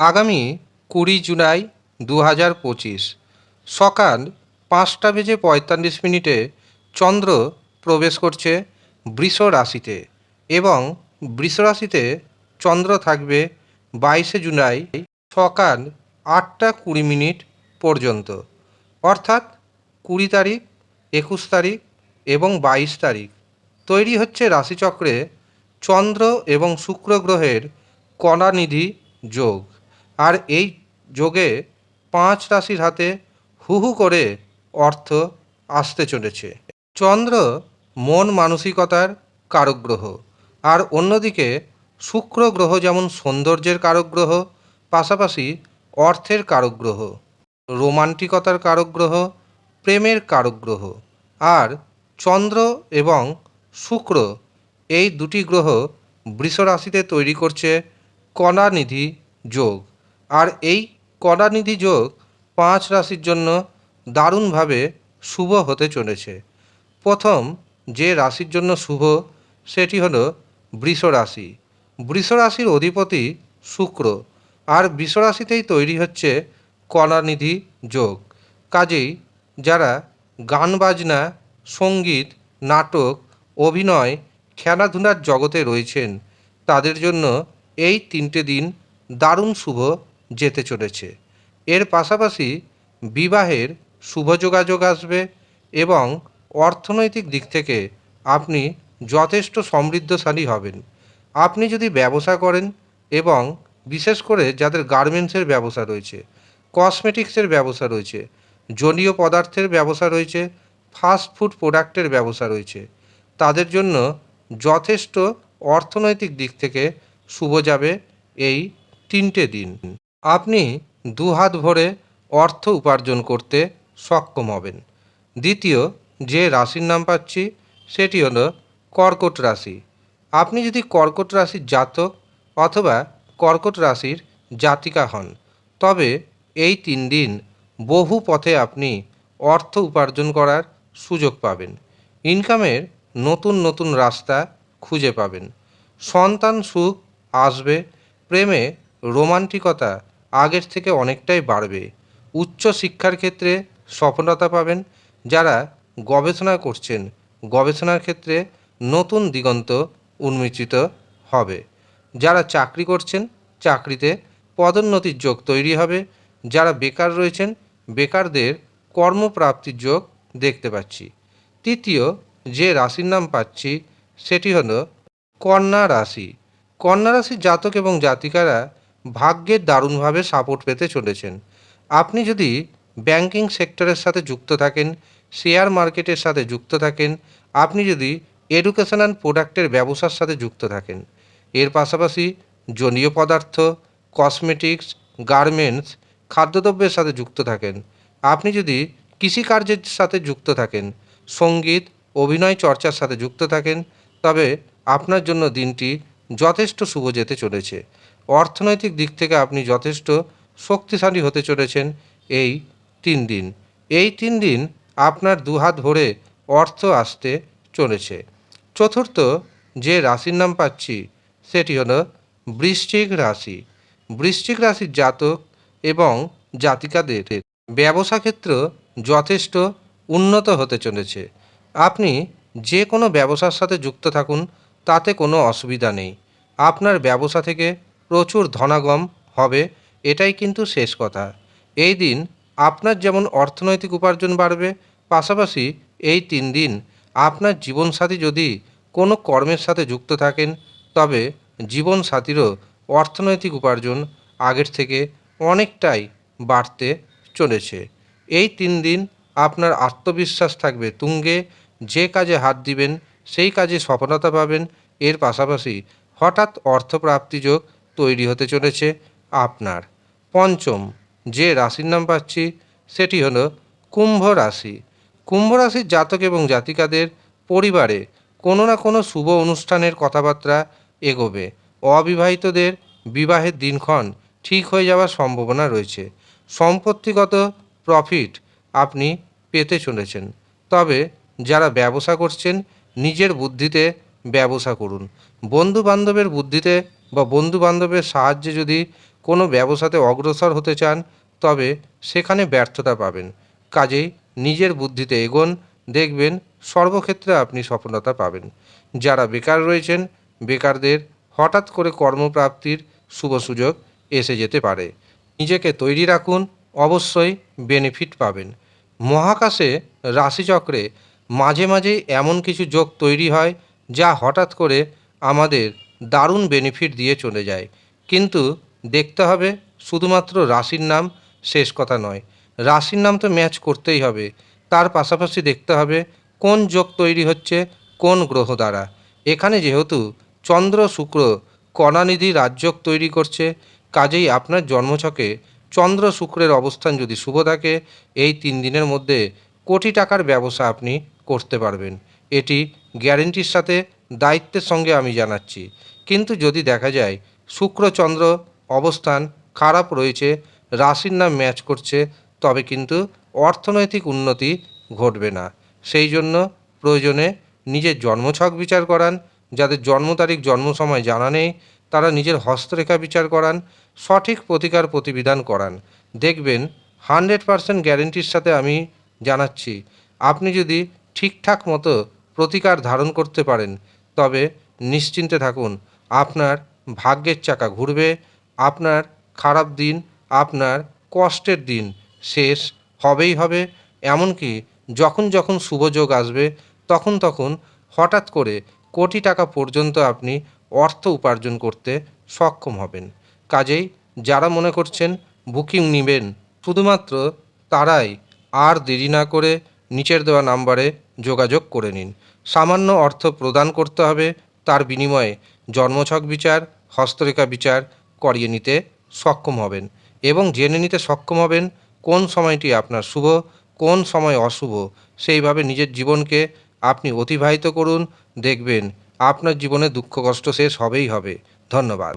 আগামী কুড়ি জুলাই দু হাজার পঁচিশ সকাল পাঁচটা বেজে পঁয়তাল্লিশ মিনিটে চন্দ্র প্রবেশ করছে বৃষ রাশিতে এবং বৃষ রাশিতে চন্দ্র থাকবে বাইশে জুলাই সকাল আটটা কুড়ি মিনিট পর্যন্ত। অর্থাৎ কুড়ি তারিখ, একুশ তারিখ এবং বাইশ তারিখ। তৈরি হচ্ছে রাশিচক্রে চন্দ্র এবং শুক্র গ্রহের কণানিধি যোগ। আর এই যোগে পাঁচ রাশির হাতে হু হু করে অর্থ আসতে চলেছে। চন্দ্র মন মানসিকতার কারক গ্রহ আর অন্যদিকে শুক্র গ্রহ যেমন সৌন্দর্যের কারক গ্রহ পাশাপাশি অর্থের কারক গ্রহ রোমান্টিকতার কারক গ্রহ প্রেমের কারক গ্রহ আর চন্দ্র এবং শুক্র এই দুটি গ্রহ বৃষ রাশিতে তৈরি করছে কণানিধি যোগ। আর এই কণানিধি যোগ পাঁচ রাশির জন্য দারুণভাবে শুভ হতে চলেছে। প্রথম যে রাশির জন্য শুভ, সেটি হলো বৃষ রাশি। বৃষ রাশির অধিপতি শুক্র, আর বৃষ রাশিতেই তৈরি হচ্ছে কণানিধি যোগ। কাজেই যারা গান বাজনা, সংগীত, নাটক, অভিনয়, খেলাধুলার জগতে রয়েছেন, তাদের জন্য এই তিনটে দিন দারুণ শুভ যেতে চলেছে। এর পাশাপাশি বিবাহের শুভ যোগাযোগ আসবে এবং অর্থনৈতিক দিক থেকে আপনি যথেষ্ট সমৃদ্ধশালী হবেন। আপনি যদি ব্যবসা করেন এবং বিশেষ করে যাদের গার্মেন্টসের ব্যবসা রয়েছে, কসমেটিক্সের ব্যবসা রয়েছে, জলীয় পদার্থের ব্যবসা রয়েছে, ফাস্ট ফুড প্রোডাক্টের ব্যবসা রয়েছে, তাদের জন্য যথেষ্ট অর্থনৈতিক দিক থেকে শুভ যাবে এই তিনটে দিন। আপনি দু হাত ভরে অর্থ উপার্জন করতে সক্ষম হবেন। দ্বিতীয়, যে রাশির নাম পাচ্ছি, সেটি হলো কর্কট রাশি। আপনি যদি কর্কট রাশির জাতক অথবা কর্কট রাশির জাতিকা হন, তবে এই তিন দিন বহু পথে আপনি অর্থ উপার্জন করার সুযোগ পাবেন। ইনকামের নতুন নতুন রাস্তা খুঁজে পাবেন। সন্তান সুখ আসবে, প্রেমে রোমান্টিকতা আগের থেকে অনেকটাই বাড়বে। উচ্চ শিক্ষার ক্ষেত্রে সফলতা পাবেন যারা গবেষণা করছেন। গবেষণার ক্ষেত্রে নতুন দিগন্ত উন্মোচিত হবে। যারা চাকরি করছেন, চাকরিতে পদোন্নতির যোগ তৈরি হবে। যারা বেকার রয়েছেন, বেকারদের কর্মপ্রাপ্তির যোগ দেখতে পাচ্ছি। তৃতীয় যে রাশির নাম পাচ্ছি, সেটি হলো কন্যা রাশি। কন্যা রাশির জাতক এবং জাতিকারা ভাগ্যের দারুণভাবে সাপোর্ট পেতে চলেছেন। আপনি যদি ব্যাংকিং সেক্টরের সাথে যুক্ত থাকেন শেয়ার মার্কেটের সাথে যুক্ত থাকেন, আপনি যদি এডুকেশন অ্যান্ড প্রোডাক্টের ব্যবসার সাথে যুক্ত থাকেন, এর পাশাপাশি জলীয় পদার্থ কসমেটিক্স গার্মেন্টস খাদ্যদ্রব্যের সাথে যুক্ত থাকেন, আপনি যদি কৃষিকার্যের সাথে যুক্ত থাকেন, সংগীত, অভিনয় চর্চার সাথে যুক্ত থাকেন, তবে আপনার জন্য দিনটি যথেষ্ট শুভ যেতে চলেছে। অর্থনৈতিক দিক থেকে আপনি যথেষ্ট শক্তিশালী হতে চলেছেন এই তিন দিন। এই তিন দিন আপনার দুহাত ভরে অর্থ আসতে চলেছে। চতুর্থ যে রাশির নাম পাচ্ছি, সেটি হলো বৃশ্চিক রাশি। বৃশ্চিক রাশির জাতক এবং জাতিকাদের ব্যবসা ক্ষেত্র যথেষ্ট উন্নত হতে চলেছে। আপনি যে কোনো ব্যবসার সাথে যুক্ত থাকুন, তাতে কোনো অসুবিধা নেই। আপনার ব্যবসা থেকে প্রচুর ধনাগম হবে, এটাই কিন্তু শেষ কথা। এই দিন আপনার যেমন অর্থনৈতিক উপার্জন বাড়বে, পাশাপাশি এই তিন দিন আপনার জীবনসাথী যদি কোনো কর্মের সাথে যুক্ত থাকেন, তবে জীবনসাথীরও অর্থনৈতিক উপার্জন আগের থেকে অনেকটাই বাড়তে চলেছে। এই তিন দিন আপনার আত্মবিশ্বাস থাকবে তুঙ্গে, যে কাজে হাত দিবেন, সেই কাজে সফলতা পাবেন। এর পাশাপাশি হঠাৎ অর্থপ্রাপ্তি যোগ তৈরি হতে চলেছে আপনার। পঞ্চম, যে রাশির নাম পাচ্ছি সেটি হলো কুম্ভ রাশি। কুম্ভ রাশির জাতক এবং জাতিকাদের পরিবারে কোনো না কোনো শুভ অনুষ্ঠানের কথাবার্তা এগোবে। অবিবাহিতদের বিবাহের দিনক্ষণ ঠিক হয়ে যাওয়ার সম্ভাবনা রয়েছে। সম্পত্তিগত প্রফিট আপনি পেতে চলেছেন। তবে যারা ব্যবসা করছেন, নিজের বুদ্ধিতে ব্যবসা করুন। বন্ধু বান্ধবের বুদ্ধিতে বা বন্ধু বান্ধবের সাহায্যে যদি কোনো ব্যবসাতে অগ্রসর হতে চান, তবে সেখানে ব্যর্থতা পাবেন। কাজেই নিজের বুদ্ধিতে এগোন, দেখবেন সর্বক্ষেত্রে আপনি সফলতা পাবেন। যারা বেকার রয়েছেন, বেকারদের হঠাৎ করে কর্মপ্রাপ্তির শুভ সুযোগ এসে যেতে পারে। নিজেকে তৈরি রাখুন, অবশ্যই বেনিফিট পাবেন। মহাকাশে রাশিচক্রে মাঝে মাঝেই এমন কিছু যোগ তৈরি হয়, যা হঠাৎ করে আমাদের দারুণ বেনিফিট দিয়ে চলে যায়। কিন্তু দেখতে হবে শুধুমাত্র রাশির নাম শেষ কথা নয়। রাশির নাম তো ম্যাচ করতেই হবে। তার পাশাপাশি দেখতে হবে কোন যোগ তৈরি হচ্ছে কোন গ্রহ দ্বারা। এখানে যেহেতু চন্দ্র, শুক্র, কণানিধি রাজযোগ তৈরি করছে, কাজেই আপনার জন্মছকে চন্দ্র, শুক্রের অবস্থান যদি শুভ থাকে, এই তিন দিনের মধ্যে কোটি টাকার ব্যবসা আপনি করতে পারবেন। এটি গ্যারেন্টির সাথে দায়িত্বের সঙ্গে আমি জানাচ্ছি। কিন্তু যদি দেখা যায় শুক্র চন্দ্র অবস্থান খারাপ রয়েছে, রাশির নাম ম্যাচ করছে, তবে কিন্তু অর্থনৈতিক উন্নতি ঘটবে না। সেই জন্য প্রয়োজনে নিজের জন্মছক বিচার করান, যাদের জন্ম তারিখ, জন্ম সময় জানা নেই, তারা নিজের হস্তরেখা বিচার করান, সঠিক প্রতিকার প্রতিবিধান করান। দেখবেন হান্ড্রেড পারসেন্ট গ্যারেন্টির সাথে আমি জানাচ্ছি, আপনি যদি ঠিকঠাক মতো প্রতিকার ধারণ করতে পারেন, তবে নিশ্চিন্তে থাকুন। আপনার ভাগ্যের চাকা ঘুরবে, আপনার খারাপ দিন, আপনার কষ্টের দিন শেষ হবেই হবে। এমনকি যখন যখন শুভযোগ আসবে, তখন তখন হঠাৎ করে কোটি টাকা পর্যন্ত আপনি অর্থ উপার্জন করতে সক্ষম হবেন। কাজেই যারা মনে করছেন বুকিং নেবেন, শুধুমাত্র তারাই আর দেরি না করে নিচের দেওয়া নাম্বারে যোগাযোগ করে নিন। সামান্য অর্থ প্রদান করতে হবে, তার বিনিময়ে জন্মছক বিচার, হস্তরেখা বিচার করিয়ে নিতে সক্ষম হবেন এবং জেনে নিতে সক্ষম হবেন কোন সময়টি আপনার শুভ, কোন সময় অশুভ। সেইভাবে নিজের জীবনকে আপনি অতিবাহিত করুন, দেখবেন আপনার জীবনে দুঃখ কষ্ট শেষ হবেই হবে। ধন্যবাদ।